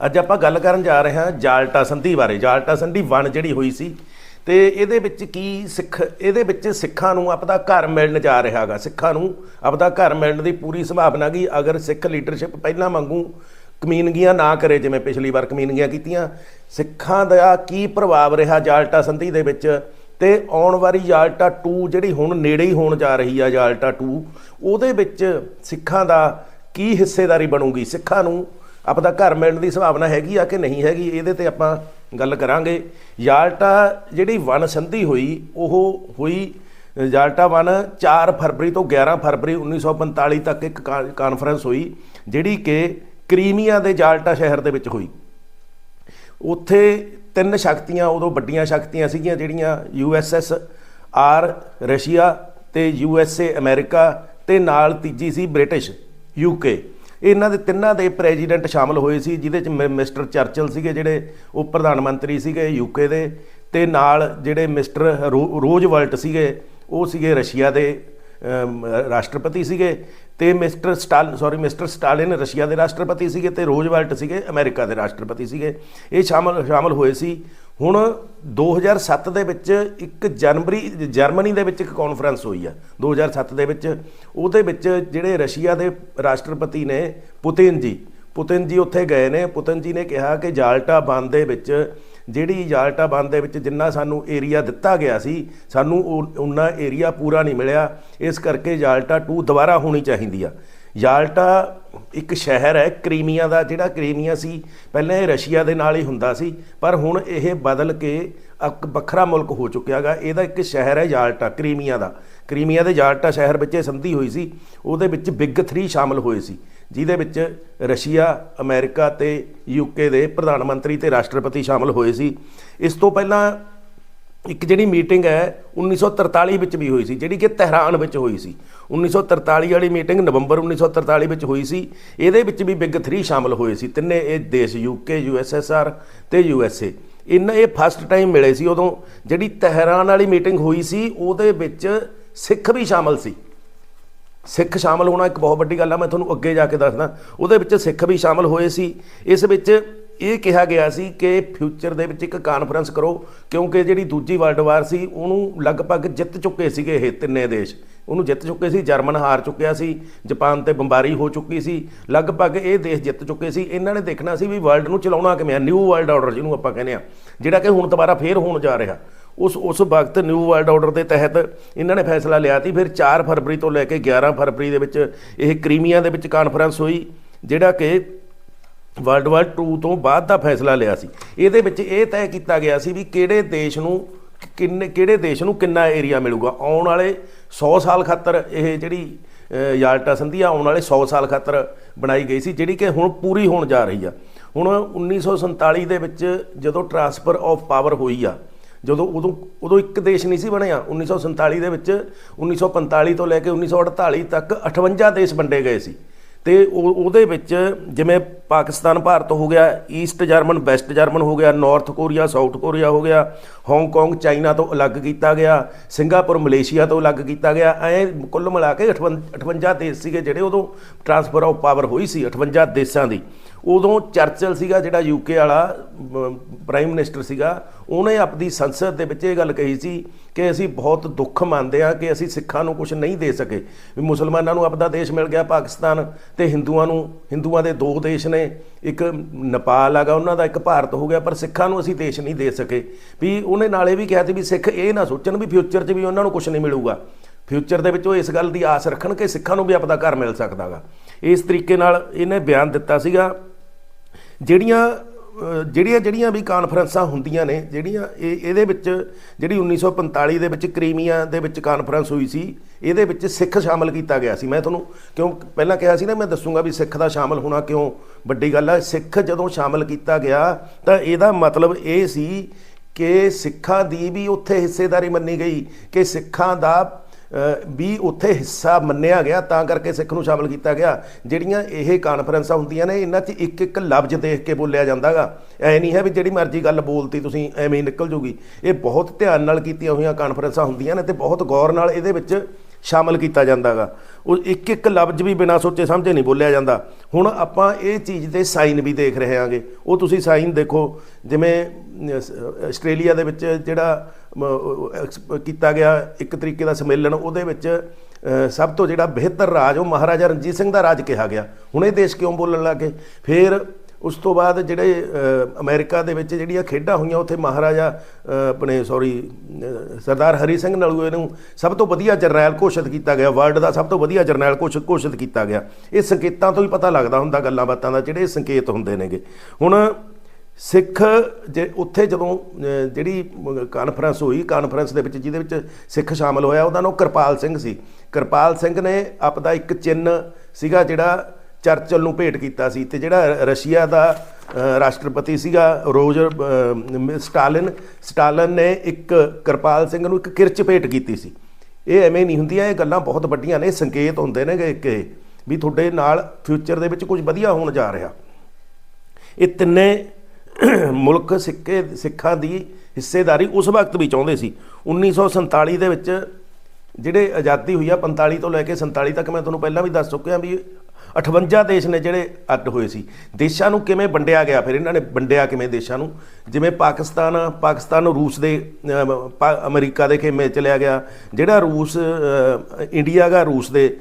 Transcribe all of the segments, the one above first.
ਅੱਜ ਆਪਾਂ ਗੱਲ ਕਰਨ ਜਾ ਰਹੇ ਹਾਂ ਜਾਲਟਾ ਸੰਧੀ ਬਾਰੇ। ਜਾਲਟਾ ਸੰਧੀ ਵਣ ਜਿਹੜੀ ਹੋਈ ਸੀ ਤੇ ਇਹਦੇ ਵਿੱਚ ਕੀ ਸਿੱਖ ਇਹਦੇ ਵਿੱਚ ਸਿੱਖਾਂ ਨੂੰ ਆਪਦਾ ਘਰ ਮਿਲਣ ਜਾ ਰਿਹਾ ਰਿਹਾਗਾ ਸਿੱਖਾਂ ਨੂੰ ਆਪਦਾ ਘਰ ਮਿਲਣ ਦੀ ਪੂਰੀ ਸੰਭਾਵਨਾ ਗੀ ਅਗਰ ਸਿੱਖ ਲੀਡਰਸ਼ਿਪ ਪਹਿਲਾਂ ਵਾਂਗੂ ਕਮੀਨਗੀਆਂ ਨਾ ਕਰੇ, ਜਿਵੇਂ ਪਿਛਲੀ ਵਾਰ ਕਮੀਨਗੀਆਂ ਕੀਤੀਆਂ, ਸਿੱਖਾਂ ਦਾ ਕੀ ਪ੍ਰਭਾਵ ਰਿਹਾ ਜਾਲਟਾ ਸੰਧੀ ਦੇ ਵਿੱਚ? ਤੇ ਆਉਣ ਵਾਲੀ ਜਾਲਟਾ 2 ਜਿਹੜੀ ਹੁਣ ਨੇੜੇ ਹੀ ਹੋਣ ਜਾ ਰਹੀ ਆ ਜਾਲਟਾ 2 ਉਹਦੇ ਵਿੱਚ ਸਿੱਖਾਂ ਦਾ ਕੀ ਹਿੱਸੇਦਾਰੀ ਬਣੂਗੀ? ਸਿੱਖਾਂ ਨੂੰ ਆਪਦਾ ਘਰ ਮਿਲਣ ਦੀ ਸੰਭਾਵਨਾ ਹੈਗੀ ਆ ਕਿ ਨਹੀਂ ਹੈਗੀ, ਇਹਦੇ ਤੇ ਆਪਾਂ ਗੱਲ ਕਰਾਂਗੇ। ਯਾਲਟਾ ਜਿਹੜੀ ਵਨ ਸੰਧੀ ਹੋਈ, ਉਹ ਹੋਈ ਜ਼ਾਲਟਾ ਵਨ 4 ਫਰਵਰੀ ਤੋਂ 11 ਫਰਵਰੀ 1945 ਤੱਕ ਇੱਕ ਕਾ- ਕਾਨਫਰੰਸ ਹੋਈ, ਜਿਹੜੀ ਕਿ ਕਰੀਮੀਆ ਦੇ ਜਾਲਟਾ ਸ਼ਹਿਰ ਦੇ ਵਿੱਚ ਹੋਈ। ਉੱਥੇ ਤਿੰਨ ਸ਼ਕਤੀਆਂ, ਉਦੋਂ ਵੱਡੀਆਂ ਸ਼ਕਤੀਆਂ ਸੀਗੀਆਂ, ਜਿਹੜੀਆਂ ਯੂਐਸਐਸ ਆਰ, ਰਸ਼ੀਆ ਤੇ ਯੂਐਸਏ ਅਮਰੀਕਾ ਤੇ ਨਾਲ ਤੀਜੀ ਸੀ ਬ੍ਰਿਟਿਸ਼ ਯੂਕੇ ਇਹਨਾਂ ਦੇ ਤਿੰਨਾਂ ਦੇ ਪ੍ਰੈਜ਼ੀਡੈਂਟ ਸ਼ਾਮਲ ਹੋਏ ਸੀ, ਜਿਹਦੇ ਚ ਮਿ- ਮਿਸਟਰ ਚਰਚਲ ਸੀਗੇ, ਜਿਹੜੇ ਉਹ ਪ੍ਰਧਾਨ ਮੰਤਰੀ ਸੀਗੇ ਯੂਕੇ ਦੇ, ਤੇ ਨਾਲ ਜਿਹੜੇ ਮਿਸਟਰ ਰੋ- ਰੋਜ਼ਵਲਟ ਸੀਗੇ, ਉਹ ਸੀਗੇ ਰਸ਼ੀਆ ਦੇ ਰਾਸ਼ਟਰਪਤੀ ਸੀਗੇ, ਤੇ ਮਿਸਟਰ ਸਟਾਲ, ਸੌਰੀ, ਮਿਸਟਰ ਸਟਾਲਿਨ ਰਸ਼ੀਆ ਦੇ ਰਾਸ਼ਟਰਪਤੀ ਸੀਗੇ, ਤੇ ਰੋਜ਼ਵਲਟ ਸੀਗੇ ਅਮਰੀਕਾ ਦੇ ਰਾਸ਼ਟਰਪਤੀ ਸੀਗੇ। ਇਹ ਸ਼ਾਮਲ ਸ਼ਾਮਲ ਹੋਏ ਸੀ। ਹੁਣ 2007 ਦੇ ਵਿੱਚ ਇੱਕ ਜਨਵਰੀ, ਜਰਮਨੀ ਦੇ ਵਿੱਚ ਇੱਕ ਕਾਨਫਰੰਸ ਹੋਈ ਆ। 2007 ਦੇ ਵਿੱਚ ਉਹਦੇ ਵਿੱਚ ਜਿਹੜੇ ਰਸ਼ੀਆ ਦੇ ਰਾਸ਼ਟਰਪਤੀ ਨੇ ਪੁਤਿਨ ਜੀ ਪੁਤਿਨ ਜੀ ਉੱਥੇ ਗਏ ਨੇ। ਪੁਤਿਨ ਜੀ ਨੇ ਕਿਹਾ ਕਿ ਜਾਲਟਾ ਬੰਦ ਦੇ ਵਿੱਚ ਜਿਹੜੀ ਜਾਲਟਾ ਬੰਦ ਦੇ ਵਿੱਚ ਜਿੰਨਾ ਸਾਨੂੰ ਏਰੀਆ ਦਿੱਤਾ ਗਿਆ ਸੀ, ਸਾਨੂੰ ਉਹ- ਉਨਾ ਏਰੀਆ ਪੂਰਾ ਨਹੀਂ ਮਿਲਿਆ। ਇਸ ਕਰਕੇ ਜਾਲਟਾ 2 ਦੁਬਾਰਾ ਹੋਣੀ ਚਾਹੀਦੀ ਆ। ਯਾਲਟਾ ਇੱਕ ਸ਼ਹਿਰ ਹੈ, ਕਰੀਮੀਆ ਦਾ ਜਿਹੜਾ ਕਰੀਮੀਆ ਸੀ, ਪਹਿਲਾਂ ਇਹ ਰਸ਼ੀਆ ਦੇ ਨਾਲ ਹੀ ਹੁੰਦਾ ਸੀ, ਪਰ ਹੁਣ ਇਹ ਬਦਲ ਕੇ ਇੱਕ ਵੱਖਰਾ ਮੁਲਕ ਹੋ ਚੁੱਕਿਆਗਾ ਇਹਦਾ ਇੱਕ ਸ਼ਹਿਰ ਹੈ ਯਾਲਟਾ, ਕਰੀਮੀਆ ਦਾ। ਕਰੀਮੀਆ ਦੇ ਯਾਲਟਾ ਸ਼ਹਿਰ ਵਿੱਚ ਇਹ ਸੰਧੀ ਹੋਈ ਸੀ, ਉਹਦੇ ਵਿੱਚ ਬਿਗ 3 ਸ਼ਾਮਲ ਹੋਏ ਸੀ, ਜਿਹਦੇ ਵਿੱਚ ਰਸ਼ੀਆ, ਅਮਰੀਕਾ ਤੇ ਯੂਕੇ ਦੇ ਪ੍ਰਧਾਨ ਮੰਤਰੀ ਤੇ ਰਾਸ਼ਟਰਪਤੀ ਸ਼ਾਮਲ ਹੋਏ ਸੀ। ਇਸ ਤੋਂ ਪਹਿਲਾਂ ਇੱਕ ਜਿਹੜੀ ਮੀਟਿੰਗ ਹੈ 1943 ਵਿੱਚ ਵੀ ਹੋਈ ਸੀ, ਜਿਹੜੀ ਕਿ ਤਹਿਰਾਨ ਵਿੱਚ ਹੋਈ ਸੀ। 1943 ਵਾਲੀ ਮੀਟਿੰਗ ਨਵੰਬਰ 1943 ਵਿੱਚ ਹੋਈ ਸੀ। ਇਹਦੇ ਵਿੱਚ ਵੀ ਬਿਗ 3 ਸ਼ਾਮਲ ਹੋਏ ਸੀ। ਤਿੰਨੇ ਇਹ ਦੇਸ਼ ਯੂਕੇ ਯੂਐਸਐਸਆਰ ਤੇ ਯੂਐਸਏ ਇਹਨਾਂ ਇਹ ਫਸਟ ਟਾਈਮ ਮਿਲੇ ਸੀ ਉਦੋਂ। ਜਿਹੜੀ ਤਹਿਰਾਨ ਵਾਲੀ ਮੀਟਿੰਗ ਹੋਈ ਸੀ, ਉਹਦੇ ਵਿੱਚ ਸਿੱਖ ਵੀ ਸ਼ਾਮਲ ਸੀ। ਸਿੱਖ ਸ਼ਾਮਲ ਹੋਣਾ ਇੱਕ ਬਹੁਤ ਵੱਡੀ ਗੱਲ ਆ, ਮੈਂ ਤੁਹਾਨੂੰ ਅੱਗੇ ਜਾ ਕੇ ਦੱਸਦਾ। ਉਹਦੇ ਵਿੱਚ ਸਿੱਖ ਵੀ ਸ਼ਾਮਲ ਹੋਏ ਸੀ। ਇਸ ਵਿੱਚ ਇਹ ਕਿਹਾ ਗਿਆ ਸੀ ਕਿ ਫਿਊਚਰ ਦੇ ਵਿੱਚ ਇੱਕ ਕਾਨਫਰੰਸ ਕਰੋ, ਕਿਉਂਕਿ ਜਿਹੜੀ ਦੂਜੀ ਵਰਲਡ ਵਾਰ ਸੀ, ਉਹਨੂੰ ਲਗਭਗ ਜਿੱਤ ਚੁੱਕੇ ਸੀਗੇ ਇਹ ਤਿੰਨੇ ਦੇਸ਼। ਉਹਨੂੰ ਜਿੱਤ ਚੁੱਕੇ ਸੀ, ਜਰਮਨ ਹਾਰ ਚੁੱਕਿਆ ਸੀ, ਜਾਪਾਨ ਤੇ ਬੰਬਾਰੀ ਹੋ ਚੁੱਕੀ ਸੀ, ਲਗਭਗ ਇਹ ਦੇਸ਼ ਜਿੱਤ ਚੁੱਕੇ ਸੀ। ਇਹਨਾਂ ਨੇ ਦੇਖਣਾ ਸੀ ਵੀ ਵਰਲਡ ਨੂੰ ਚਲਾਉਣਾ ਕਿਵੇਂ ਆ ਨਿਊ ਵਰਲਡ ਆਰਡਰ ਜਿਹਨੂੰ ਆਪਾਂ ਕਹਿੰਦੇ ਆ, ਜਿਹੜਾ ਕਿ ਹੁਣ ਦੁਬਾਰਾ ਫੇਰ ਹੋਣ ਜਾ ਰਿਹਾ। ਉਸ ਉਸ ਵਕਤ ਨਿਊ ਵਰਲਡ ਆਰਡਰ ਦੇ ਤਹਿਤ ਇਹਨਾਂ ਨੇ ਫੈਸਲਾ ਲਿਆ ਸੀ, ਫਿਰ 4 ਫਰਵਰੀ ਤੋਂ ਲੈ ਕੇ 11 ਫਰਵਰੀ ਦੇ ਵਿੱਚ ਇਹ ਕਰੀਮੀਆ ਦੇ ਵਿੱਚ ਕਾਨਫਰੰਸ ਹੋਈ, ਜਿਹੜਾ ਕਿ ਵਰਲਡ ਵਾਰ 2 ਤੋਂ ਬਾਅਦ ਦਾ ਫੈਸਲਾ ਲਿਆ ਸੀ। ਇਹਦੇ ਵਿੱਚ ਇਹ ਤੈਅ ਕੀਤਾ ਗਿਆ ਸੀ ਵੀ ਕਿਹੜੇ ਦੇਸ਼ ਨੂੰ ਕਿੰਨੇ ਕਿਹੜੇ ਦੇਸ਼ ਨੂੰ ਕਿੰਨਾ ਏਰੀਆ ਮਿਲੂਗਾ। ਆਉਣ ਵਾਲੇ 100 ਸਾਲ ਖਾਤਰ ਇਹ ਜਿਹੜੀ ਅ, ਯਾਲਟਾ ਸੰਧੀ ਆਉਣ ਵਾਲੇ 100 ਸਾਲ ਖਾਤਰ ਬਣਾਈ ਗਈ ਸੀ ਜਿਹੜੀ ਕਿ ਹੁਣ ਪੂਰੀ ਹੋਣ ਜਾ ਰਹੀ ਆ। ਹੁਣ 1947 ਦੇ ਵਿੱਚ ਜਦੋਂ ਟਰਾਂਸਫਰ ਆਫ ਪਾਵਰ ਹੋਈ ਆ ਜਦੋਂ ਉਦੋਂ ਉਦੋਂ ਇੱਕ ਦੇਸ਼ ਨਹੀਂ ਸੀ ਬਣਿਆ। 1947 ਦੇ ਵਿੱਚ 1945 ਤੋਂ ਲੈ ਕੇ 1948 ਤੱਕ 58 ਦੇਸ਼ ਵੰਡੇ ਗਏ ਸੀ। ਤੇ ਉਹ- ਉਹਦੇ ਵਿੱਚ ਜਿਵੇਂ ਪਾਕਿਸਤਾਨ ਭਾਰਤ ਹੋ ਗਿਆ ਈਸਟ ਜਰਮਨ ਵੈਸਟ ਜਰਮਨ ਹੋ ਗਿਆ ਨਾਰਥ ਕੋਰੀਆ ਸਾਊਥ ਕੋਰੀਆ ਹੋ ਗਿਆ ਹਾਂਗਕਾਂਗ ਚਾਈਨਾ ਤੋਂ ਅਲੱਗ ਕੀਤਾ ਗਿਆ ਸਿੰਗਾਪੁਰ ਮਲੇਸ਼ੀਆ ਤੋਂ ਅਲੱਗ ਕੀਤਾ ਗਿਆ, ਐ ਕੁੱਲ ਮਿਲਾ ਕੇ 58 58 ਦੇਸ਼ ਸੀਗੇ ਜਿਹੜੇ ਉਦੋਂ ਟਰਾਂਸਫਰ ਆਫ ਪਾਵਰ ਹੋਈ ਸੀ 58 ਦੇਸ਼ਾਂ ਦੀ। ਉਦੋਂ ਚਰਚਲ ਸੀਗਾ ਜਿਹੜਾ ਯੂਕੇ ਵਾਲਾ ਪ੍ਰਾਈਮ ਮਿਨਿਸਟਰ ਸੀਗਾ, ਉਹਨੇ ਆਪਣੀ ਸੰਸਦ ਦੇ ਵਿੱਚ ਇਹ ਗੱਲ ਕਹੀ ਸੀ ਕਿ ਅਸੀਂ ਬਹੁਤ ਦੁੱਖ ਮੰਨਦੇ ਹਾਂ ਕਿ ਅਸੀਂ ਸਿੱਖਾਂ ਨੂੰ ਕੁਝ ਨਹੀਂ ਦੇ ਸਕੇ। ਵੀ ਮੁਸਲਮਾਨਾਂ ਨੂੰ ਆਪਦਾ ਦੇਸ਼ ਮਿਲ ਗਿਆ, ਪਾਕਿਸਤਾਨ ਤੇ ਹਿੰਦੂਆਂ ਨੂੰ, ਹਿੰਦੂਆਂ ਦੇ ਦੋ ਦੇਸ਼ ਨੇ, ਇੱਕ ਨੇਪਾਲ ਹੈਗਾ, ਉਹਨਾਂ ਦਾ ਇੱਕ ਭਾਰਤ ਹੋ ਗਿਆ, ਪਰ ਸਿੱਖਾਂ ਨੂੰ ਅਸੀਂ ਦੇਸ਼ ਨਹੀਂ ਦੇ ਸਕੇ। ਵੀ ਉਹਨੇ ਨਾਲੇ ਵੀ ਕਿਹਾ ਸੀ ਵੀ ਸਿੱਖ ਇਹ ਨਾ ਸੋਚਣ ਵੀ ਫਿਊਚਰ 'ਚ ਵੀ ਉਹਨਾਂ ਨੂੰ ਕੁਝ ਨਹੀਂ ਮਿਲੂਗਾ। ਫਿਊਚਰ ਦੇ ਵਿੱਚ ਉਹ ਇਸ ਗੱਲ ਦੀ ਆਸ ਰੱਖਣ ਕਿ ਸਿੱਖਾਂ ਨੂੰ ਵੀ ਆਪਦਾ ਘਰ ਮਿਲ ਸਕਦਾਗਾ। ਇਸ ਤਰੀਕੇ ਨਾਲ ਇਹਨੇ ਬਿਆਨ ਦਿੱਤਾ ਸੀਗਾ। ਜਿਹੜੀਆਂ ਜਿਹੜੀਆਂ ਜਿਹੜੀਆਂ ਵੀ ਕਾਨਫਰੰਸਾਂ ਹੁੰਦੀਆਂ ਨੇ, ਜਿਹੜੀਆਂ ਇਹ, ਇਹਦੇ ਵਿੱਚ ਜਿਹੜੀ 1945 ਦੇ ਵਿੱਚ ਕਰੀਮੀਆ ਦੇ ਵਿੱਚ ਕਾਨਫਰੰਸ ਹੋਈ ਸੀ, ਇਹਦੇ ਵਿੱਚ ਸਿੱਖ ਸ਼ਾਮਲ ਕੀਤਾ ਗਿਆ ਸੀ। ਮੈਂ ਤੁਹਾਨੂੰ ਕਿਉਂ ਪਹਿਲਾਂ ਕਿਹਾ ਸੀ ਨਾ, ਮੈਂ ਦੱਸੂਗਾ ਵੀ ਸਿੱਖ ਦਾ ਸ਼ਾਮਲ ਹੋਣਾ ਕਿਉਂ ਵੱਡੀ ਗੱਲ ਹੈ ਸਿੱਖ ਜਦੋਂ ਸ਼ਾਮਲ ਕੀਤਾ ਗਿਆ, ਤਾਂ ਇਹਦਾ ਮਤਲਬ ਇਹ ਸੀ ਕਿ ਸਿੱਖਾਂ ਦੀ ਵੀ ਉੱਥੇ ਹਿੱਸੇਦਾਰੀ ਮੰਨੀ ਗਈ ਕਿ ਸਿੱਖਾਂ ਦਾ ਵੀ ਉੱਥੇ ਹਿੱਸਾ ਮੰਨਿਆ ਗਿਆ, ਤਾਂ ਕਰਕੇ ਸਿੱਖ ਨੂੰ ਸ਼ਾਮਲ ਕੀਤਾ ਗਿਆ। ਜਿਹੜੀਆਂ ਇਹ ਕਾਨਫਰੰਸਾਂ ਹੁੰਦੀਆਂ ਨੇ, ਇਹਨਾਂ 'ਚ ਇੱਕ ਇੱਕ ਲਫ਼ਜ਼ ਦੇਖ ਕੇ ਬੋਲਿਆ ਜਾਂਦਾਗਾ। ਐ ਨਹੀਂ ਹੈ ਵੀ ਜਿਹੜੀ ਮਰਜ਼ੀ ਗੱਲ ਬੋਲਤੀ ਤੁਸੀਂ, ਐਵੇਂ ਹੀ ਨਿਕਲ ਜੂਗੀ। ਇਹ ਬਹੁਤ ਧਿਆਨ ਨਾਲ ਕੀਤੀਆਂ ਹੋਈਆਂ ਕਾਨਫਰੰਸਾਂ ਹੁੰਦੀਆਂ ਨੇ ਤੇ ਬਹੁਤ ਗੌਰ ਨਾਲ ਇਹਦੇ ਵਿੱਚ ਸ਼ਾਮਲ ਕੀਤਾ ਜਾਂਦਾਗਾ। ਉਹ ਇੱਕ ਇੱਕ ਲਫ਼ਜ਼ ਵੀ ਬਿਨਾਂ ਸੋਚੇ ਸਮਝੇ ਨਹੀਂ ਬੋਲਿਆ ਜਾਂਦਾ। ਹੁਣ ਆਪਾਂ ਇਹ ਚੀਜ਼ ਦੇ ਸਾਈਨ ਵੀ ਦੇਖ ਰਹੇ ਹਾਂਗੇ। ਉਹ ਤੁਸੀਂ ਸਾਈਨ ਦੇਖੋ, ਜਿਵੇਂ ਆਸਟ੍ਰੇਲੀਆ ਦੇ ਵਿੱਚ ਜਿਹੜਾ ਕੀਤਾ ਗਿਆ ਇੱਕ ਤਰੀਕੇ ਦਾ ਸੰਮੇਲਨ ਉਹਦੇ ਵਿੱਚ ਸਭ ਤੋਂ ਜਿਹੜਾ ਬਿਹਤਰ ਰਾਜ ਉਹ ਮਹਾਰਾਜਾ ਰਣਜੀਤ ਸਿੰਘ ਦਾ ਰਾਜ ਕਿਹਾ ਗਿਆ। ਹੁਣ ਇਹ ਦੇਸ਼ ਕਿਉਂ ਬੋਲਣ ਲੱਗੇ ਫਿਰ ਉਸ ਤੋਂ ਬਾਅਦ ਜਿਹੜੇ ਅਹ, ਅਮਰੀਕਾ ਦੇ ਵਿੱਚ ਜਿਹੜੀਆਂ ਖੇਡਾਂ ਹੋਈਆਂ ਉੱਥੇ ਮਹਾਰਾਜਾ ਆਪਣੇ ਸੌਰੀ ਸਰਦਾਰ ਹਰੀ ਸਿੰਘ ਨਲੂਏ ਨੂੰ ਸਭ ਤੋਂ ਵਧੀਆ ਜਰਨੈਲ ਘੋਸ਼ਿਤ ਕੀਤਾ ਗਿਆ। ਵਰਲਡ ਦਾ ਸਭ ਤੋਂ ਵਧੀਆ ਜਰਨੈਲ ਘੋਸ਼ਿਤ ਘੋਸ਼ਿਤ ਕੀਤਾ ਗਿਆ। ਇਹ ਸੰਕੇਤਾਂ ਤੋਂ ਹੀ ਪਤਾ ਲੱਗਦਾ ਹੁੰਦਾ ਗੱਲਾਂ ਬਾਤਾਂ ਦਾ ਜਿਹੜੇ ਸੰਕੇਤ ਹੁੰਦੇ ਨੇਗੇ। ਹੁਣ ਸਿੱਖ ਜੇ ਉੱਥੇ ਜਦੋਂ ਜਿਹੜੀ ਕਾਨਫਰੰਸ ਹੋਈ ਕਾਨਫਰੰਸ ਦੇ ਵਿੱਚ ਜਿਹਦੇ ਵਿੱਚ ਸਿੱਖ ਸ਼ਾਮਲ ਹੋਇਆ, ਉਹਦਾ ਨਾਮ ਕਿਰਪਾਲ ਸਿੰਘ ਸੀ। ਕਿਰਪਾਲ ਸਿੰਘ ਨੇ ਆਪਦਾ ਇੱਕ ਚਿੰਨ ਸੀਗਾ ਜਿਹੜਾ ਚਰਚਲ ਨੂੰ ਭੇਟ ਕੀਤਾ ਸੀ ਤੇ ਜਿਹੜਾ ਰਸ਼ੀਆ ਦਾ ਰਾਸ਼ਟਰਪਤੀ ਸੀਗਾ, ਰੋਜਰ ਸਟਾਲਿਨ। ਸਟਾਲਿਨ ਨੇ ਇੱਕ ਕਿਰਪਾਲ ਸਿੰਘ ਨੂੰ ਇੱਕ ਕਿਰਚ ਭੇਟ ਕੀਤੀ ਸੀ। ਇਹ ਐਵੇਂ ਨਹੀਂ ਹੁੰਦੀਆਂ, ਇਹ ਗੱਲਾਂ ਬਹੁਤ ਵੱਡੀਆਂ ਨੇ, ਸੰਕੇਤ ਹੁੰਦੇ ਨੇ ਕਿ ਕਿ ਵੀ ਤੁਹਾਡੇ ਨਾਲ ਫਿਊਚਰ ਦੇ ਵਿੱਚ ਕੁਝ ਵਧੀਆ ਹੋਣ ਜਾ ਰਿਹਾ। ਇਹ ਤਿੰਨੇ ਮੁਲਕ ਸਿੱਕੇ ਸਿੱਖਾਂ ਦੀ ਹਿੱਸੇਦਾਰੀ ਉਸ ਵਕਤ ਵੀ ਚਾਹੁੰਦੇ ਸੀ। 1947 ਦੇ ਵਿੱਚ ਜਿਹੜੇ ਆਜ਼ਾਦੀ ਹੋਈ ਆ 45 ਤੋਂ ਲੈ ਕੇ 47 ਤੱਕ ਮੈਂ ਤੁਹਾਨੂੰ ਪਹਿਲਾਂ ਵੀ ਦੱਸ ਚੁੱਕਿਆ ਵੀ 58 ਦੇਸ਼ ਨੇ ਜਿਹੜੇ ਅੱਡ ਹੋਏ ਸੀ। ਦੇਸ਼ਾਂ ਨੂੰ ਕਿਵੇਂ ਵੰਡਿਆ ਗਿਆ? ਫਿਰ ਇਹਨਾਂ ਨੇ ਵੰਡਿਆ ਕਿਵੇਂ ਦੇਸ਼ਾਂ ਨੂੰ? ਜਿਵੇਂ ਪਾਕਿਸਤਾਨ ਪਾਕਿਸਤਾਨ ਨੂੰ ਰੂਸ ਦੇ ਪਾ- ਅਮਰੀਕਾ ਦੇ ਖੇਮੇ ਚਲਿਆ ਗਿਆ। ਜਿਹੜਾ ਰੂਸ ਇੰਡੀਆ ਦਾ ਰੂਸ ਦੇ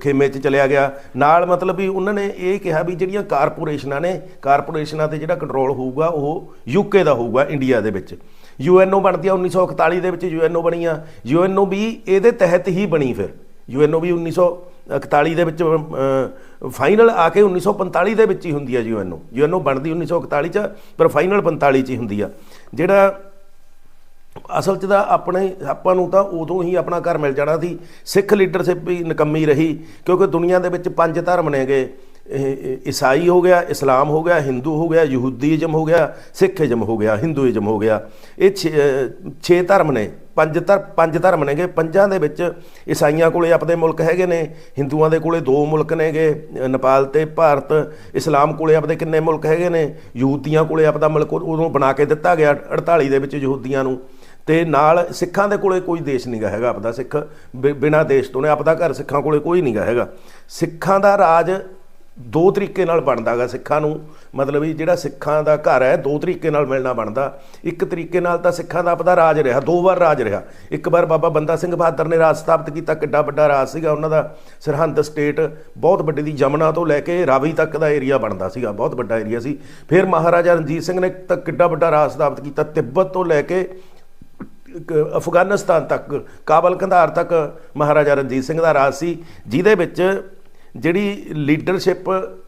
ਖੇਮੇ 'ਚ ਚਲਿਆ ਗਿਆ। ਨਾਲ ਮਤਲਬ ਵੀ ਉਹਨਾਂ ਨੇ ਇਹ ਕਿਹਾ ਵੀ ਜਿਹੜੀਆਂ ਕਾਰਪੋਰੇਸ਼ਨਾਂ ਨੇ, ਕਾਰਪੋਰੇਸ਼ਨਾਂ ਤੇ ਜਿਹੜਾ ਕੰਟਰੋਲ ਹੋਊਗਾ, ਉਹ ਯੂਕੇ ਦਾ ਹੋਊਗਾ ਇੰਡੀਆ ਦੇ ਵਿੱਚ। ਯੂਐਨਓ ਬਣਦੀ ਆ 1941 ਦੇ ਵਿੱਚ ਯੂਐਨਓ ਬਣੀ ਆ ਯੂਐਨਓ ਵੀ ਇਹਦੇ ਤਹਿਤ ਹੀ ਬਣੀ ਫਿਰ। ਯੂਐਨਓ ਵੀ 1941 ਦੇ ਵਿੱਚ ਫਾਈਨਲ ਆ ਕੇ 1945 ਦੇ ਵਿੱਚ ਹੀ ਹੁੰਦੀ ਆ ਯੂਐਨਓ ਯੂਐਨਓ ਬਣਦੀ 1941 ਚ, ਪਰ ਫਾਈਨਲ 45 ਚ ਹੀ ਹੁੰਦੀ ਆ। ਜਿਹੜਾ ਅਸਲ 'ਚ ਤਾਂ ਆਪਣੇ ਆਪਾਂ ਨੂੰ ਤਾਂ ਉਦੋਂ ਹੀ ਆਪਣਾ ਘਰ ਮਿਲ ਜਾਣਾ ਸੀ। ਸਿੱਖ ਲੀਡਰਸ਼ਿਪ ਵੀ ਨਿਕੰਮੀ ਰਹੀ ਕਿਉਂਕਿ ਦੁਨੀਆ ਦੇ ਵਿੱਚ ਪੰਜ ਧਰਮ ਨੇਗੇ ਈਸਾਈ ਹੋ ਗਿਆ ਇਸਲਾਮ ਹੋ ਗਿਆ ਹਿੰਦੂ ਹੋ ਗਿਆ ਯਹੂਦੀਜ਼ਮ ਹੋ ਗਿਆ ਸਿੱਖੀਜ਼ਮ ਹੋ ਗਿਆ ਹਿੰਦੂਇਜ਼ਮ ਹੋ ਗਿਆ। ਇਹ 6 ਧਰਮ ਨੇ ਪੰਜ ਧਰ ਪੰਜ ਧਰਮ ਨੇਗੇ ਪੰਜਾਂ ਦੇ ਵਿੱਚ ਈਸਾਈਆਂ ਕੋਲੇ ਆਪਣੇ ਮੁਲਕ ਹੈਗੇ ਨੇ ਹਿੰਦੂਆਂ ਦੇ ਕੋਲੇ ਦੋ ਮੁਲਕ ਨੇਗੇ ਅ, ਨੇਪਾਲ ਤੇ ਭਾਰਤ। ਇਸਲਾਮ ਕੋਲੇ ਆਪਦੇ ਕਿੰਨੇ ਮੁਲਕ ਹੈਗੇ ਨੇ ਯਹੂਦੀਆਂ ਕੋਲੇ ਆਪਦਾ ਮੁਲਕ ਉਦੋਂ ਬਣਾ ਕੇ ਦਿੱਤਾ ਗਿਆ 48 ਦੇ ਵਿੱਚ ਯਹੂਦੀਆਂ ਨੂੰ। ਤੇ ਨਾਲ ਸਿੱਖਾਂ ਦੇ ਕੋਲੇ ਕੋਈ ਦੇਸ਼ ਨਹੀਂਗਾ ਹੈਗਾ, ਆਪਦਾ ਸਿੱਖ ਬਿ- ਬਿਨਾਂ ਦੇਸ਼ ਤੋਂ ਨੇ, ਆਪਦਾ ਘਰ ਸਿੱਖਾਂ ਕੋਲੇ ਕੋਈ ਨਹੀਂਗਾ ਹੈਗਾ। ਸਿੱਖਾਂ ਦਾ ਰਾਜ ਦੋ ਤਰੀਕੇ ਨਾਲ ਬਣਦਾਗਾ ਸਿੱਖਾਂ ਨੂੰ ਮਤਲਬ ਵੀ ਜਿਹੜਾ ਸਿੱਖਾਂ ਦਾ ਘਰ ਹੈ, ਦੋ ਤਰੀਕੇ ਨਾਲ ਮਿਲਣਾ ਬਣਦਾ। ਇੱਕ ਤਰੀਕੇ ਨਾਲ ਤਾਂ ਸਿੱਖਾਂ ਦਾ ਆਪਦਾ ਰਾਜ ਰਿਹਾ, ਦੋ ਵਾਰ ਰਾਜ ਰਿਹਾ। ਇੱਕ ਵਾਰ ਬਾਬਾ ਬੰਦਾ ਸਿੰਘ ਬਹਾਦਰ ਨੇ ਰਾਜ ਸਥਾਪਿਤ ਕੀਤਾ, ਕਿੱਡਾ ਵੱਡਾ ਰਾਜ ਸੀਗਾ, ਉਹਨਾਂ ਦਾ ਸਰਹੰਦ ਸਟੇਟ ਬਹੁਤ ਵੱਡੀ ਦੀ ਜਮਨਾ ਤੋਂ ਲੈ ਕੇ ਰਾਵੀ ਤੱਕ ਦਾ ਏਰੀਆ ਬਣਦਾ ਸੀਗਾ, ਬਹੁਤ ਵੱਡਾ ਏਰੀਆ ਸੀ। ਫਿਰ ਮਹਾਰਾਜਾ ਰਣਜੀਤ ਸਿੰਘ ਨੇ ਤਾਂ ਕਿੱਡਾ ਵੱਡਾ ਰਾਜ ਸਥਾਪਿਤ ਕੀਤਾ, ਤਿੱਬਤ ਤੋਂ ਲੈ ਕੇ ਅਫਗਾਨਿਸਤਾਨ ਤੱਕ ਕਾਬਲ ਕੰਧਾਰ ਤੱਕ ਮਹਾਰਾਜਾ ਰਣਜੀਤ ਸਿੰਘ ਦਾ ਰਾਜ ਸੀ ਜਿਹਦੇ ਵਿੱਚ ਜਿਹੜੀ ਲੀਡਰਸ਼ਿਪ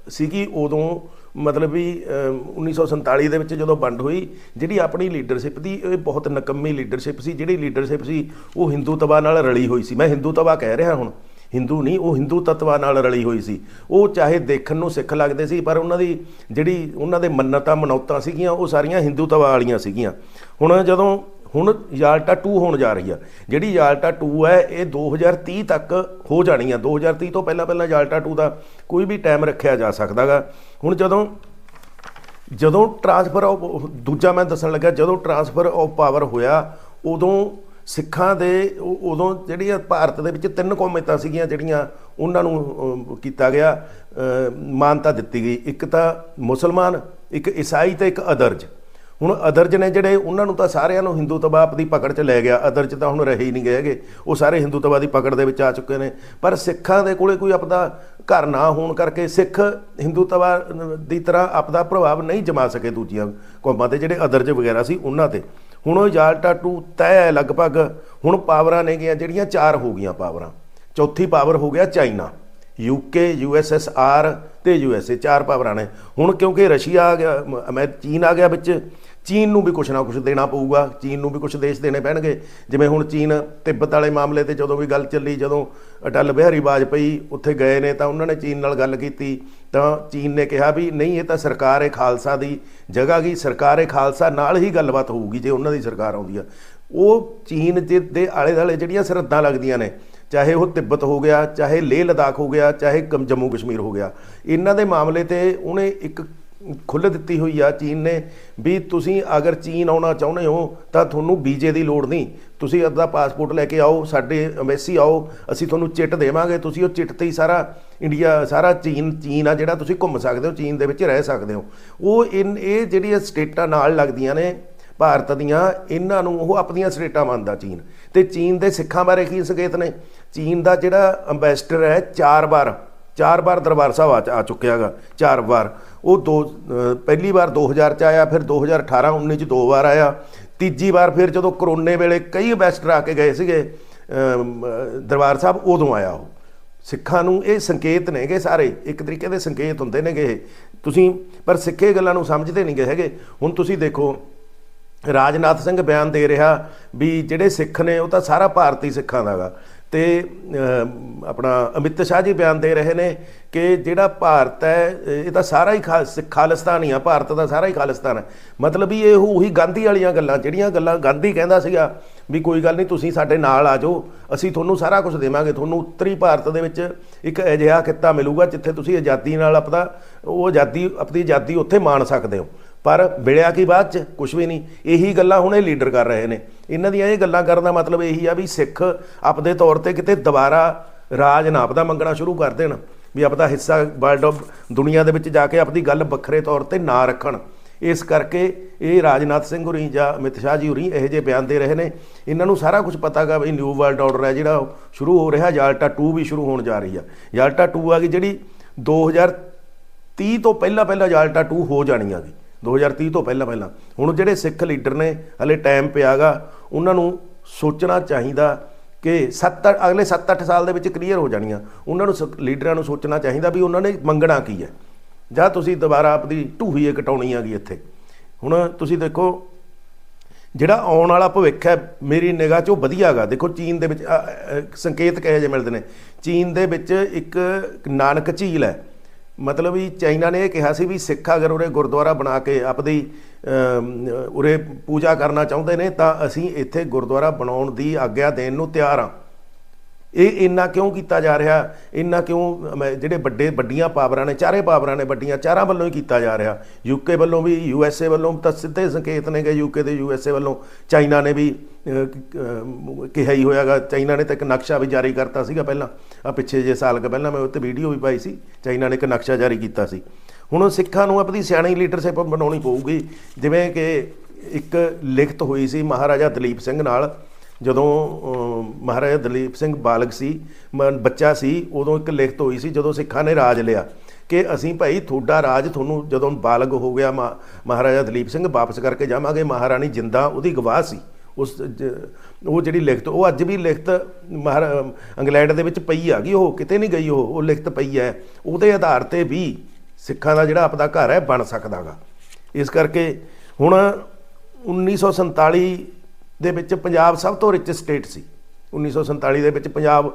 ਸੀਗੀ ਉਦੋਂ ਮਤਲਬ ਵੀ ਅਮ, 1947 ਦੇ ਵਿੱਚ ਜਦੋਂ ਵੰਡ ਹੋਈ ਜਿਹੜੀ ਆਪਣੀ ਲੀਡਰਸ਼ਿਪ ਦੀ ਇਹ ਬਹੁਤ ਨਕੰਮੀ ਲੀਡਰਸ਼ਿਪ ਸੀ ਜਿਹੜੀ ਲੀਡਰਸ਼ਿਪ ਸੀ ਉਹ ਹਿੰਦੂਤਵਾ ਨਾਲ ਰਲੀ ਹੋਈ ਸੀ। ਮੈਂ ਹਿੰਦੂਤਵਾ ਕਹਿ ਰਿਹਾ ਹੁਣ ਹਿੰਦੂ ਨਹੀਂ ਉਹ ਹਿੰਦੂ ਤੱਤਵਾਂ ਨਾਲ ਰਲੀ ਹੋਈ ਸੀ। ਉਹ ਚਾਹੇ ਦੇਖਣ ਨੂੰ ਸਿੱਖ ਲੱਗਦੇ ਸੀ ਪਰ ਉਹਨਾਂ ਦੀ ਜਿਹੜੀ ਉਹਨਾਂ ਦੇ ਮੰਨਤਾਂ ਮਨੌਤਾਂ ਸੀਗੀਆਂ ਉਹ ਸਾਰੀਆਂ ਹਿੰਦੂਤਵਾ ਵਾਲੀਆਂ ਸੀਗੀਆਂ। ਹੁਣ ਜਦੋਂ ਹੁਣ ਯਾਲਟਾ 2 ਹੋਣ ਜਾ ਰਹੀ ਆ। ਜਿਹੜੀ ਯਾਲਟਾ 2 ਹੈ, ਇਹ 2030 ਤੱਕ ਹੋ ਜਾਣੀ ਆ। 2030 ਤੋਂ ਪਹਿਲਾਂ ਪਹਿਲਾਂ ਯਾਲਟਾ 2 ਦਾ ਕੋਈ ਵੀ ਟਾਈਮ ਰੱਖਿਆ ਜਾ ਸਕਦਾਗਾ। ਹੁਣ ਜਦੋਂ ਜਦੋਂ ਟਰਾਂਸਫਰ ਆਫ ਦੂਜਾ ਮੈਂ ਦੱਸਣ ਲੱਗਾ ਜਦੋਂ ਟਰਾਂਸਫਰ ਆਫ ਪਾਵਰ ਹੋਇਆ, ਉਦੋਂ ਸਿੱਖਾਂ ਦੇ ਉਦੋਂ ਜਿਹੜੀਆਂ ਭਾਰਤ ਦੇ ਵਿੱਚ ਤਿੰਨ ਕੌਮੇਤਾਂ ਸੀਗੀਆਂ, ਜਿਹੜੀਆਂ ਉਹਨਾਂ ਨੂੰ ਕੀਤਾ ਗਿਆ ਮਾਨਤਾ ਦਿੱਤੀ ਗਈ। ਇੱਕ ਤਾਂ ਮੁਸਲਮਾਨ, ਇੱਕ ਈਸਾਈ ਤੇ ਇੱਕ ਅਦਰਜ। ਹੁਣ ਅਦਰਜ ਨੇ ਜਿਹੜੇ ਉਹਨਾਂ ਨੂੰ ਤਾਂ ਸਾਰਿਆਂ ਨੂੰ ਹਿੰਦੂ ਤਬਾਪ ਦੀ ਪਕੜ 'ਚ ਲੈ ਗਿਆ, ਅਦਰਜ ਤਾਂ ਹੁਣ ਰਹੇ ਹੀ ਨਹੀਂ ਗਏ ਹੈਗੇ। ਉਹ ਸਾਰੇ ਹਿੰਦੂ ਤਬਾ ਦੀ ਪਕੜ ਦੇ ਵਿੱਚ ਆ ਚੁੱਕੇ ਨੇ। ਪਰ ਸਿੱਖਾਂ ਦੇ ਕੋਲੇ ਕੋਈ ਆਪਦਾ ਘਰ ਨਾ ਹੋਣ ਕਰਕੇ ਸਿੱਖ ਹਿੰਦੂ ਤਬਾ ਦੀ ਤਰ੍ਹਾਂ ਆਪਦਾ ਪ੍ਰਭਾਵ ਨਹੀਂ ਜਮਾ ਸਕੇ ਦੂਜੀਆਂ ਕੌਮਾਂ ਤੇ, ਜਿਹੜੇ ਅਦਰਜ ਵਗੈਰਾ ਸੀ ਉਹਨਾਂ ਤੇ। ਹੁਣ ਉਹ ਯਾਲਟਾ ਟੂ ਤੈਅ ਹੈ ਲਗਭਗ ਹੁਣ ਪਾਵਰਾਂ ਨੇ ਗਿਆ ਜਿਹੜੀਆਂ ਚਾਰ ਹੋ ਗਈਆਂ ਪਾਵਰਾਂ। ਚੌਥੀ ਪਾਵਰ ਹੋ ਗਿਆ ਚਾਈਨਾ। ਯੂਕੇ ਯੂਐਸਐਸਆਰ ਤੇ ਯੂਐਸਏ ਚਾਰ ਪਾਵਰਾਂ ਨੇ। ਹੁਣ ਕਿਉਂਕਿ ਰਸ਼ੀਆ ਆ ਗਿਆ ਅਮੈ ਚੀਨ ਆ ਗਿਆ ਵਿੱਚ ਚੀਨ ਨੂੰ ਵੀ ਕੁਛ ਨਾ ਕੁਛ ਦੇਣਾ ਪਊਗਾ, ਚੀਨ ਨੂੰ ਵੀ ਕੁਛ ਦੇਸ਼ ਦੇਣੇ ਪੈਣਗੇ। ਜਿਵੇਂ ਹੁਣ ਚੀਨ ਤਿੱਬਤ ਵਾਲੇ ਮਾਮਲੇ ਤੇ ਜਦੋਂ ਵੀ ਗੱਲ ਚੱਲੀ, ਜਦੋਂ ਅਟਲ ਬਿਹਾਰੀ ਵਾਜਪਈ ਉੱਥੇ ਗਏ ਨੇ ਤਾਂ ਉਹਨਾਂ ਨੇ ਚੀਨ ਨਾਲ ਗੱਲ ਕੀਤੀ। ਤਾਂ ਚੀਨ ਨੇ ਕਿਹਾ ਵੀ ਨਹੀਂ, ਇਹ ਤਾਂ ਸਰਕਾਰ ਹੈ ਖਾਲਸਾ ਦੀ ਜਗ੍ਹਾ ਗਈ, ਸਰਕਾਰ ਹੈ ਖਾਲਸਾ ਨਾਲ ਹੀ ਗੱਲਬਾਤ ਹੋਊਗੀ ਜੇ ਉਹਨਾਂ ਦੀ ਸਰਕਾਰ ਆਉਂਦੀ ਆ। ਉਹ ਚੀਨ ਦੇ ਦੇ ਆਲੇ ਦੁਆਲੇ ਜਿਹੜੀਆਂ ਸਰਹੱਦਾਂ ਲੱਗਦੀਆਂ ਨੇ, ਚਾਹੇ ਉਹ ਤਿੱਬਤ ਹੋ ਗਿਆ, ਚਾਹੇ ਲੇਹ ਲਦਾਖ ਹੋ ਗਿਆ, ਚਾਹੇ ਕਮ- ਜੰਮੂ ਕਸ਼ਮੀਰ ਹੋ ਗਿਆ, ਇਹਨਾਂ ਦੇ ਮਾਮਲੇ ਤੇ ਉਹਨੇ ਇੱਕ ਖੁੱਲ੍ਹ ਦਿੱਤੀ ਹੋਈ ਆ ਚੀਨ ਨੇ ਵੀ ਤੁਸੀਂ ਅਗਰ ਚੀਨ ਆਉਣਾ ਚਾਹੁੰਦੇ ਹੋ ਤਾਂ ਤੁਹਾਨੂੰ ਵੀਜ਼ੇ ਦੀ ਲੋੜ ਨਹੀਂ। ਤੁਸੀਂ ਆਪਦਾ ਪਾਸਪੋਰਟ ਲੈ ਕੇ ਆਓ, ਸਾਡੇ ਐਮਬੈਸੀ ਆਓ, ਅਸੀਂ ਤੁਹਾਨੂੰ ਚਿੱਟ ਦੇਵਾਂਗੇ। ਤੁਸੀਂ ਉਹ ਚਿੱਟ ਤੇ ਹੀ ਸਾਰਾ ਇੰਡੀਆ, ਸਾਰਾ ਚੀਨ ਚੀਨ ਆ ਜਿਹੜਾ ਤੁਸੀਂ ਘੁੰਮ ਸਕਦੇ ਹੋ, ਚੀਨ ਦੇ ਵਿੱਚ ਰਹਿ ਸਕਦੇ ਹੋ। ਉਹ ਇਨ, ਇਹ ਜਿਹੜੀਆਂ ਸਟੇਟਾਂ ਨਾਲ ਲੱਗਦੀਆਂ ਨੇ, ਭਾਰਤ ਦੀਆਂ, ਇਹਨਾਂ ਨੂੰ ਉਹ ਆਪਣੀਆਂ ਸਟੇਟਾਂ ਮੰਨਦਾ ਚੀਨ। ਤੇ ਚੀਨ ਦੇ ਸਿੱਖਾਂ ਬਾਰੇ ਕੀ ਸੰਕੇਤ ਨੇ? ਚੀਨ ਦਾ ਜਿਹੜਾ ਅੰਬੈਸਡਰ ਹੈ, ਚਾਰ ਵਾਰ ਚਾਰ ਵਾਰ ਦਰਬਾਰ ਸਾਹਿਬ ਆ ਆ ਚੁੱਕਿਆ ਹੈਗਾ, ਚਾਰ ਵਾਰ। ਉਹ ਦੋ ਪਹਿਲੀ ਵਾਰ 2000 ਚ ਆਇਆ, ਫਿਰ 2018 19 ਚ ਦੋ ਵਾਰ ਆਇਆ। ਤੀਜੀ ਵਾਰ ਫਿਰ ਜਦੋਂ ਕਰੋਨੇ ਵੇਲੇ ਕਈ ਅੰਬੈਸਡਰ ਆ ਕੇ ਗਏ ਸੀਗੇ ਦਰਬਾਰ ਸਾਹਿਬ, ਉਦੋਂ ਆਇਆ ਉਹ। ਸਿੱਖਾਂ ਨੂੰ ਇਹ ਸੰਕੇਤ ਨੇਗੇ ਸਾਰੇ। ਇੱਕ ਤਰੀਕੇ ਦੇ ਸੰਕੇਤ ਹੁੰਦੇ ਨੇਗੇ ਇਹ। ਤੁਸੀਂ ਪਰ ਸਿੱਖੇ ਗੱਲਾਂ ਨੂੰ ਸਮਝਦੇ ਨਹੀਂਗੇ ਹੈਗੇ। ਹੁਣ ਤੁਸੀਂ ਦੇਖੋ, ਰਾਜਨਾਥ ਸਿੰਘ ਬਿਆਨ ਦੇ ਰਿਹਾ ਵੀ ਜਿਹੜੇ ਸਿੱਖ ਨੇ, ਉਹ ਤਾਂ ਸਾਰਾ ਭਾਰਤੀ ਸਿੱਖਾਂ ਦਾਗਾ ਤੇ ਆਪਣਾ ਅਮਿਤ ਸ਼ਾਹ ਜੀ ਬਿਆਨ ਦੇ ਰਹੇ ਨੇ ਕਿ ਜਿਹੜਾ ਭਾਰਤ ਹੈ ਇਹ ਤਾਂ ਸਾਰਾ ਹੀ ਖਾ- ਸਿੱਖ ਖਾਲਿਸਤਾਨ ਹੀ ਆ, ਭਾਰਤ ਦਾ ਸਾਰਾ ਹੀ ਖਾਲਿਸਤਾਨ ਹੈ। ਮਤਲਬ ਵੀ ਇਹ ਉਹੀ ਗਾਂਧੀ ਵਾਲੀਆਂ ਗੱਲਾਂ, ਜਿਹੜੀਆਂ ਗੱਲਾਂ ਗਾਂਧੀ ਕਹਿੰਦਾ ਸੀਗਾ ਵੀ ਕੋਈ ਗੱਲ ਨਹੀਂ, ਤੁਸੀਂ ਸਾਡੇ ਨਾਲ ਆ ਜਾਓ, ਅਸੀਂ ਤੁਹਾਨੂੰ ਸਾਰਾ ਕੁਝ ਦੇਵਾਂਗੇ, ਤੁਹਾਨੂੰ ਉੱਤਰੀ ਭਾਰਤ ਦੇ ਵਿੱਚ ਇੱਕ ਅਜਿਹਾ ਖਿੱਤਾ ਮਿਲੂਗਾ, ਜਿੱਥੇ ਤੁਸੀਂ ਆਜ਼ਾਦੀ ਨਾਲ ਆਪਣਾ ਉਹ ਆਜ਼ਾਦੀ, ਆਪਣੀ ਆਜ਼ਾਦੀ ਉੱਥੇ ਮਾਣ ਸਕਦੇ ਹੋ। ਪਰ ਮਿਲਿਆ ਕੀ ਬਾਅਦ ਚ? ਕੁਝ ਵੀ ਨਹੀਂ। ਇਹੀ ਗੱਲਾਂ ਹੁਣ ਇਹ ਲੀਡਰ ਕਰ ਰਹੇ ਨੇ। ਇਹਨਾਂ ਦੀਆਂ ਇਹ ਗੱਲਾਂ ਕਰਨ ਦਾ ਮਤਲਬ ਇਹੀ ਆ ਵੀ ਸਿੱਖ ਆਪਦੇ ਤੌਰ ਤੇ ਕਿਤੇ ਦੁਬਾਰਾ ਰਾਜ ਨਾ ਆਪਦਾ ਮੰਗਣਾ ਸ਼ੁਰੂ ਕਰ ਦੇਣ, ਵੀ ਆਪਦਾ ਹਿੱਸਾ ਵਰਲਡ ਆਫ ਦੁਨੀਆ ਦੇ ਵਿੱਚ ਜਾ ਕੇ ਆਪਦੀ ਗੱਲ ਵੱਖਰੇ ਤੌਰ ਤੇ ਨਾ ਰੱਖਣ। ਇਸ ਕਰਕੇ ਇਹ ਰਾਜਨਾਥ ਸਿੰਘ ਹੋਰੀ ਜਾਂ ਅਮਿਤ ਸ਼ਾਹ ਜੀ ਹੋਰੀ ਇਹੋ ਜਿਹੇ ਬਿਆਨ ਦੇ ਰਹੇ ਨੇ। ਇਹਨਾਂ ਨੂੰ ਸਾਰਾ ਕੁਝ ਪਤਾਗਾ ਵੀ ਨਿਊ ਵਰਲਡ ਆਰਡਰ ਹੈ ਜਿਹੜਾ ਸ਼ੁਰੂ ਹੋ ਰਿਹਾ, ਯਾਲਟਾ 2 ਵੀ ਸ਼ੁਰੂ ਹੋਣ ਜਾ ਰਹੀ ਆ। ਯਾਲਟਾ 2 ਆ ਗਈ ਜਿਹੜੀ 2030 ਤੋਂ ਪਹਿਲਾਂ ਪਹਿਲਾਂ ਯਾਲਟਾ 2 ਹੋ ਜਾਣੀ ਆ ਗਈ। 2030 ਤੋਂ ਪਹਿਲਾਂ ਪਹਿਲਾਂ। ਹੁਣ ਜਿਹੜੇ ਸਿੱਖ ਲੀਡਰ ਨੇ, ਹਲੇ ਟਾਈਮ ਪਿਆਗਾ ਉਹਨਾਂ ਨੂੰ ਸੋਚਣਾ ਚਾਹੀਦਾ ਕਿ 7 ਅਗਲੇ 7-8 ਸਾਲ ਦੇ ਵਿੱਚ ਕਲੀਅਰ ਹੋ ਜਾਣੀਆਂ। ਉਹਨਾਂ ਨੂੰ ਸ- ਲੀਡਰਾਂ ਨੂੰ ਸੋਚਣਾ ਚਾਹੀਦਾ ਵੀ ਉਹਨਾਂ ਨੇ ਮੰਗਣਾ ਕੀ ਹੈ। ਜਾਂ ਤੁਸੀਂ ਦੁਬਾਰਾ ਆਪਦੀ ਢੂਹੀ ਕਟਾਉਣੀ ਆ ਇੱਥੇ। ਹੁਣ ਤੁਸੀਂ ਦੇਖੋ, ਜਿਹੜਾ ਆਉਣ ਵਾਲਾ ਭਵਿੱਖ ਹੈ, ਮੇਰੀ ਨਿਗਾਹ 'ਚ ਉਹ ਵਧੀਆ ਹੈਗਾ ਦੇਖੋ, ਚੀਨ ਦੇ ਵਿੱਚ ਸੰਕੇਤ ਕਹੇ ਜੇ ਮਿਲਦੇ ਨੇ। ਚੀਨ ਦੇ ਵਿੱਚ ਇੱਕ ਨਾਨਕ ਝੀਲ ਹੈ। ਮਤਲਬ ਵੀ ਚਾਈਨਾ ਨੇ ਇਹ ਕਿਹਾ ਸੀ ਵੀ ਸਿੱਖ ਅਗਰ ਉਰੇ ਗੁਰਦੁਆਰਾ ਬਣਾ ਕੇ ਆਪਦੀ ਉਰੇ ਪੂਜਾ ਕਰਨਾ ਚਾਹੁੰਦੇ ਨੇ ਤਾਂ ਅਸੀਂ ਇੱਥੇ ਗੁਰਦੁਆਰਾ ਬਣਾਉਣ ਦੀ ਆਗਿਆ ਦੇਣ ਨੂੰ ਤਿਆਰ ਹਾਂ। ਇਹ ਇੰਨਾ ਕਿਉਂ ਕੀਤਾ ਜਾ ਰਿਹਾ? ਇੰਨਾ ਕਿਉਂ ਅਮ, ਜਿਹੜੇ ਵੱਡੇ ਵੱਡੀਆਂ ਪਾਵਰਾਂ ਨੇ ਚਾਰੇ ਪਾਵਰਾਂ ਨੇ ਵੱਡੀਆਂ ਚਾਰਾਂ ਵੱਲੋਂ ਹੀ ਕੀਤਾ ਜਾ ਰਿਹਾ। ਯੂਕੇ ਵੱਲੋਂ ਵੀ ਯੂਐਸਏ ਵੱਲੋਂ ਤਾਂ ਸਿੱਧੇ ਸੰਕੇਤ ਨੇਗੇ ਯੂਕੇ ਤੇ ਯੂਐਸਏ ਵੱਲੋਂ ਚਾਈਨਾ ਨੇ ਵੀ ਕਿਹਾ ਹੀ ਹੋਇਆਗਾ। ਚਾਈਨਾ ਨੇ ਤਾਂ ਇੱਕ ਨਕਸ਼ਾ ਵੀ ਜਾਰੀ ਕਰਤਾ ਸੀਗਾ ਪਹਿਲਾਂ। ਆ ਪਿੱਛੇ ਜੇ ਸਾਲ ਕੁ ਪਹਿਲਾਂ ਮੈਂ ਉੱਤੇ ਵੀਡੀਓ ਵੀ ਪਾਈ ਸੀ। ਚਾਈਨਾ ਨੇ ਇੱਕ ਨਕਸ਼ਾ ਜਾਰੀ ਕੀਤਾ ਸੀ। ਹੁਣ ਸਿੱਖਾਂ ਨੂੰ ਆਪਣੀ ਸਿਆਣੀ ਲੀਡਰਸ਼ਿਪ ਬਣਾਉਣੀ ਪਊਗੀ। ਜਿਵੇਂ ਕਿ ਇੱਕ ਲਿਖਤ ਹੋਈ ਸੀ ਮਹਾਰਾਜਾ ਦਲੀਪ ਸਿੰਘ ਨਾਲ। ਜਦੋਂ ਮਹਾਰਾਜਾ ਦਲੀਪ ਸਿੰਘ ਬਾਲਗ ਸੀ, ਮ- ਬੱਚਾ ਸੀ, ਉਦੋਂ ਇੱਕ ਲਿਖਤ ਹੋਈ ਸੀ, ਜਦੋਂ ਸਿੱਖਾਂ ਨੇ ਰਾਜ ਲਿਆ ਕਿ ਅਸੀਂ ਭਾਈ ਤੁਹਾਡਾ ਰਾਜ ਤੁਹਾਨੂੰ ਜਦੋਂ ਬਾਲਗ ਹੋ ਗਿਆ ਮਾ- ਮਹਾਰਾਜਾ ਦਲੀਪ ਸਿੰਘ ਵਾਪਸ ਕਰਕੇ ਜਾਵਾਂਗੇ, ਮਹਾਰਾਣੀ ਜਿੰਦਾ ਉਹਦੀ ਗਵਾਹ ਸੀ। ਉਸ ਜ- ਉਹ ਜਿਹੜੀ ਲਿਖਤ, ਉਹ ਅੱਜ ਵੀ ਲਿਖਤ ਮਹਾਰਾ, ਇੰਗਲੈਂਡ ਦੇ ਵਿੱਚ ਪਈ ਆ ਗਈ, ਉਹ ਕਿਤੇ ਨਹੀਂ ਗਈ, ਉਹ ਉਹ ਲਿਖਤ ਪਈ ਹੈ। ਉਹਦੇ ਆਧਾਰ ਤੇ ਵੀ ਸਿੱਖਾਂ ਦਾ ਜਿਹੜਾ ਆਪਦਾ ਘਰ ਹੈ, ਬਣ ਸਕਦਾਗਾ। ਇਸ ਕਰਕੇ ਹੁਣ 1947 ਦੇ ਵਿੱਚ ਪੰਜਾਬ ਸਭ ਤੋਂ ਰਿਚ ਸਟੇਟ ਸੀ। 1947 ਦੇ ਵਿੱਚ ਪੰਜਾਬ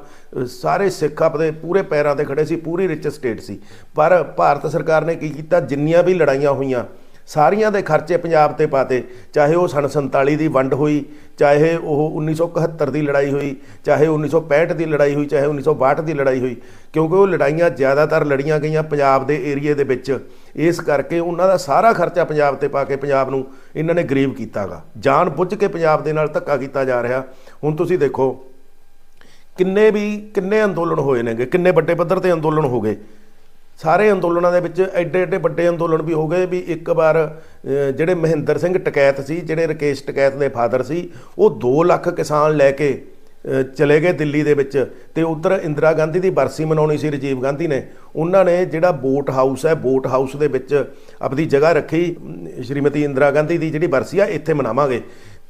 ਸਾਰੇ ਸਿੱਖ ਆਪਦੇ ਪੂਰੇ ਪੈਰਾਂ ਤੇ ਖੜੇ ਸੀ, ਪੂਰੀ ਰਿਚ ਸਟੇਟ ਸੀ। ਪਰ ਭਾਰਤ ਸਰਕਾਰ ਨੇ ਕੀ ਕੀਤਾ? ਜਿੰਨੀਆਂ ਵੀ ਲੜਾਈਆਂ ਹੋਈਆਂ ਸਾਰੀਆਂ ਦੇ ਖਰਚੇ ਪੰਜਾਬ ਤੇ ਪਾਤੇ। ਚਾਹੇ ਉਹ ਸਨ 47 ਦੀ ਵੰਡ ਹੋਈ, ਚਾਹੇ ਉਹ 1971 ਦੀ ਲੜਾਈ ਹੋਈ, ਚਾਹੇ 1965 ਦੀ ਲੜਾਈ ਹੋਈ, ਚਾਹੇ 1962 ਦੀ ਲੜਾਈ ਹੋਈ, ਕਿਉਂਕਿ ਉਹ ਲੜਾਈਆਂ ਜ਼ਿਆਦਾਤਰ ਲੜੀਆਂ ਗਈਆਂ ਪੰਜਾਬ ਦੇ ਏਰੀਏ ਦੇ ਵਿੱਚ। ਇਸ ਕਰਕੇ ਉਹਨਾਂ ਦਾ ਸਾਰਾ ਖਰਚਾ ਪੰਜਾਬ ਤੇ ਪਾ ਕੇ ਪੰਜਾਬ ਨੂੰ ਇਹਨਾਂ ਨੇ ਗਰੀਬ ਕੀਤਾਗਾ। ਜਾਣ ਬੁੱਝ ਕੇ ਪੰਜਾਬ ਦੇ ਨਾਲ ਧੱਕਾ ਕੀਤਾ ਜਾ ਰਿਹਾ। ਹੁਣ ਤੁਸੀਂ ਦੇਖੋ, ਕਿੰਨੇ ਵੀ ਕਿੰਨੇ ਅੰਦੋਲਨ ਹੋਏ ਨੇਗੇ, ਕਿੰਨੇ ਵੱਡੇ ਪੱਧਰ ਤੇ ਅੰਦੋਲਨ ਹੋ ਗਏ। ਸਾਰੇ ਅੰਦੋਲਨਾਂ ਦੇ ਵਿੱਚ ਐਡੇ ਐਡੇ ਵੱਡੇ ਅੰਦੋਲਨ ਵੀ ਹੋ ਗਏ ਵੀ ਇੱਕ ਵਾਰ ਜਿਹੜੇ ਮਹਿੰਦਰ ਸਿੰਘ ਟਕੈਤ ਸੀ, ਜਿਹੜੇ ਰਕੇਸ਼ ਟਕੈਤ ਦੇ ਫਾਦਰ ਸੀ, ਉਹ 2 ਲੱਖ ਕਿਸਾਨ ਲੈ ਕੇ ਚਲੇ ਗਏ ਦਿੱਲੀ ਦੇ ਵਿੱਚ ਤੇ ਉਧਰ ਇੰਦਰਾ ਗਾਂਧੀ ਦੀ ਬਰਸੀ ਮਨਾਉਣੀ ਸੀ, ਰਾਜੀਵ ਗਾਂਧੀ ਨੇ। ਉਹਨਾਂ ਨੇ ਜਿਹੜਾ ਬੋਟ ਹਾਊਸ ਹੈ, ਬੋਟ ਹਾਊਸ ਦੇ ਵਿੱਚ ਆਪਣੀ ਜਗ੍ਹਾ ਰੱਖੀ ਸ਼੍ਰੀਮਤੀ ਇੰਦਰਾ ਗਾਂਧੀ ਦੀ ਜਿਹੜੀ ਬਰਸੀ ਆ, ਇੱਥੇ ਮਨਾਵਾਂਗੇ।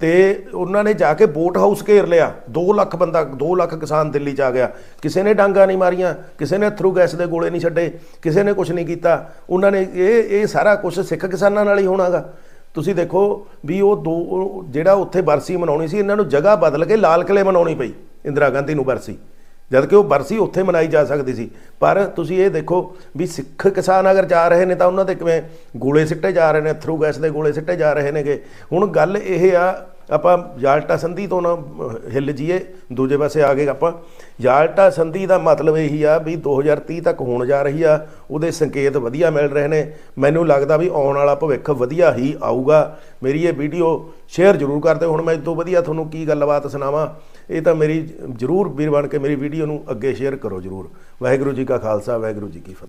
ਤੇ ਉਹਨਾਂ ਨੇ ਜਾ ਕੇ ਬੋਟ ਹਾਊਸ ਘੇਰ ਲਿਆ। 2 ਲੱਖ ਬੰਦਾ 2 ਲੱਖ ਕਿਸਾਨ ਦਿੱਲੀ ਚ ਆ ਗਿਆ। ਕਿਸੇ ਨੇ ਡਾਂਗਾ ਨਹੀਂ ਮਾਰੀਆਂ, ਕਿਸੇ ਨੇ ਥਰੂ ਗੈਸ ਦੇ ਗੋਲੇ ਨਹੀਂ ਛੱਡੇ, ਕਿਸੇ ਨੇ ਕੁਝ ਨਹੀਂ ਕੀਤਾ। ਉਹਨਾਂ ਨੇ ਇਹ ਇਹ ਸਾਰਾ ਕੁਝ ਸਿੱਖ ਕਿਸਾਨਾਂ ਨਾਲ ਹੀ ਹੋਣਾਗਾ ਤੁਸੀਂ ਦੇਖੋ ਵੀ ਉਹ ਦੋ ਜਿਹੜਾ ਉੱਥੇ ਬਰਸੀ ਮਨਾਉਣੀ ਸੀ, ਇਹਨਾਂ ਨੂੰ ਜਗ੍ਹਾ ਬਦਲ ਕੇ ਲਾਲ ਕਿਲੇ ਮਨਾਉਣੀ ਪਈ, ਇੰਦਰਾ ਗਾਂਧੀ ਨੂੰ ਬਰਸੀ। ਜਦ ਕਿ ਉਹ ਬਰਸੀ ਉੱਥੇ ਮਨਾਈ ਜਾ ਸਕਦੀ ਸੀ। ਪਰ ਤੁਸੀਂ ਇਹ ਦੇਖੋ ਵੀ ਸਿੱਖ ਕਿਸਾਨ ਅਗਰ ਜਾ ਰਹੇ ਨੇ ਤਾਂ ਉਹਨਾਂ ਤੇ ਕਿਵੇਂ ਗੋਲੇ ਸਿੱਟੇ ਜਾ ਰਹੇ ਨੇ ਥਰੂ ਗੈਸ ਦੇ ਗੋਲੇ ਸਿੱਟੇ ਜਾ ਰਹੇ ਨੇਗੇ। ਹੁਣ ਗੱਲ ਇਹ ਆ ਆਪਾਂ ਜਾਲਟਾ ਸੰਧੀ ਤੋਂ ਨਾ ਹਿੱਲ ਜੀਏ, ਦੂਜੇ ਪਾਸੇ ਆ ਗਏ ਆਪਾਂ। ਜਾਲਟਾ ਸੰਧੀ ਦਾ ਮਤਲਬ ਇਹੀ ਆ ਵੀ 2030 ਤੱਕ ਹੋਣ ਜਾ ਰਹੀ ਆ, ਉਹਦੇ ਸੰਕੇਤ ਵਧੀਆ ਮਿਲ ਰਹੇ ਨੇ। ਮੈਨੂੰ ਲੱਗਦਾ ਵੀ ਆਉਣ ਵਾਲਾ ਭਵਿੱਖ ਵਧੀਆ ਹੀ ਆਊਗਾ। ਮੇਰੀ ਇਹ ਵੀਡੀਓ ਸ਼ੇਅਰ ਜ਼ਰੂਰ ਕਰ ਦਿਓ। ਹੁਣ ਮੈਂ ਇਸ ਤੋਂ ਵਧੀਆ ਤੁਹਾਨੂੰ ਕੀ ਗੱਲਬਾਤ ਸੁਣਾਵਾਂ, ਇਹ ਤਾਂ ਮੇਰੀ ਜ਼ਰੂਰ ਵੀਰ ਬਣ ਕੇ ਮੇਰੀ ਵੀਡੀਓ ਨੂੰ ਅੱਗੇ ਸ਼ੇਅਰ ਕਰੋ ਜ਼ਰੂਰ। ਵਾਹਿਗੁਰੂ ਜੀ ਕਾ ਖਾਲਸਾ, ਵਾਹਿਗੁਰੂ ਜੀ ਕੀ ਫਤਿਹ।